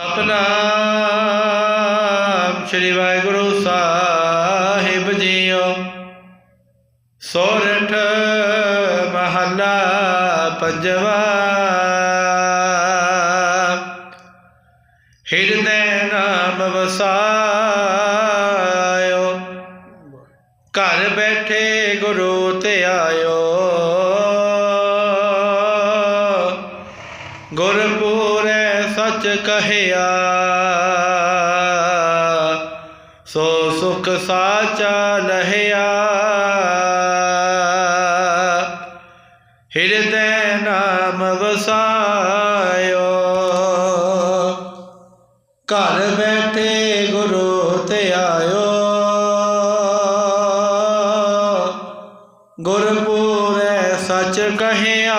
ਸਤਨਾਮ ਸ੍ਰੀ ਵਾਹਿਗੁਰੂ ਸਾਹਿਬ ਜੀਓ। ਸੋਰਠ ਮਹੱਲਾ ਪੰਜਵਾ। ਹਿਰਦੈ ਨਾਮ ਵਸਾਇਓ। ਘਰ ਬੈਠੇ ਗੁਰੂ ਤੇ ਆਇਓ। ਗੁਰਪੂਰੈ ਸੱਚ ਕਹਿਆ। ਸੋ ਸੁਖ ਸਾਚਾ ਲਹਿਆ ਹਿਰਦੈ ਨਾਮ ਵਸਾਇਓ। ਘਰ ਬੈਠੇ ਗੁਰੂ ਤੇ ਆਇਓ। ਗੁਰਪੂਰੈ ਸੱਚ ਕਹਿਆ।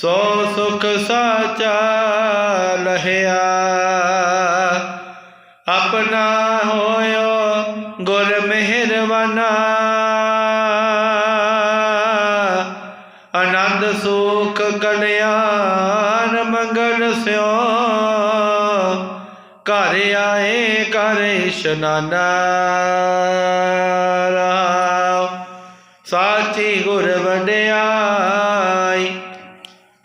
ਸੋ ਸੁਖ ਸਾਚਾ ਲਹਿਆ। ਆਪਣਾ ਹੋਇਓ ਗੁਰ ਮਿਹਰਵਾਨਾ ਆਨੰਦ ਸੁਖ ਕਲਿਆਣ ਮੰਗਲ ਸਿਓ। ਘਰ ਆਏ ਘਰ ਇਸ਼ਨਾਨਾ ਰਾਮ ਸਾਚੀ ਗੁਰ ਵਡਿਆਈ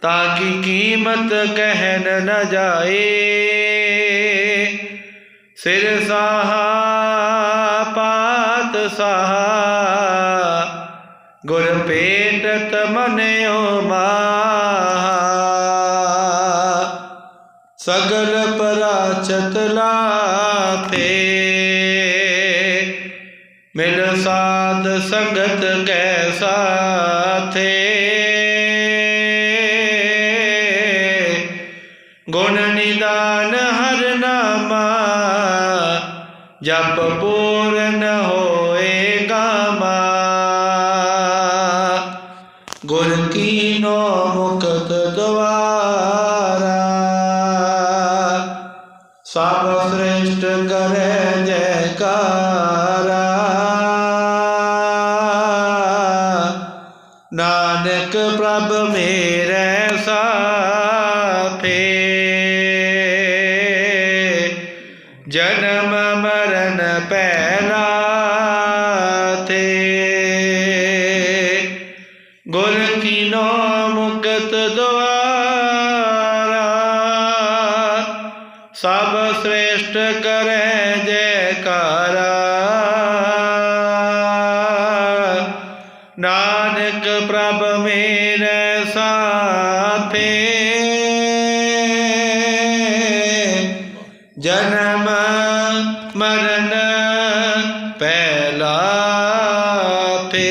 ਤਾਂ ਕਿ ਕੀਮਤ ਕਹਿਨ ਨ ਜਾਏ। ਸਿਰ ਸਾਹਾ, ਪਾਤ ਸਾਹਾ, ਗੁਰ ਪੇਟਤ ਮਨਿਓ ਮਾਹਾ। ਸਗਲ ਪਰਾਚਤ ਲਾਪੇ ਮਿਲ ਸਾਧ ਸੰਗਤ ਕੈ ਸਾਥੇ। ਗੁਣ ਨਿਦਾਨ ਹਰ ਨਾਮਾ, ਜਪ ਪੂਰਨ ਹੋਏ ਗਾਮਾ। ਗੁਰ ਕੀਨੋ ਮੁਕਤ ਦਵਾਰਾ, ਸਭ ਸ੍ਰੇਸ਼ਟ ਕਰੇ ਜੈਕਾਰਾ। ਨਾਨਕ ਪ੍ਰਭ ਮੇਰੇ ਸਾਥੇ ਜਨਮ ਮਰਨ ਪਹਿਲਾ ਤੇ ਗੁਰ ਕੀਨੋ ਮੁਕਤ ਦੁਆਰਾ ਸਭ ਸ੍ਰੇਸ਼ਟ ਕਰੇ ਜੈਕਾਰਾ। ਨਾਨਕ ਪ੍ਰਭ ਮੇਰੇ ਸਾਥੇ। ਜਨਮ ਮਰਨ ਪਹਿਲਾ ਤੇ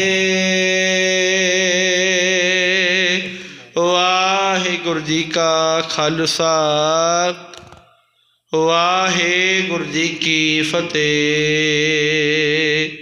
ਵਾਹਿਗੁਰੂ ਜੀ ਕਾ ਖਾਲਸਾ ਵਾਹਿਗੁਰੂ ਜੀ ਕੀ ਫਤਿਹ।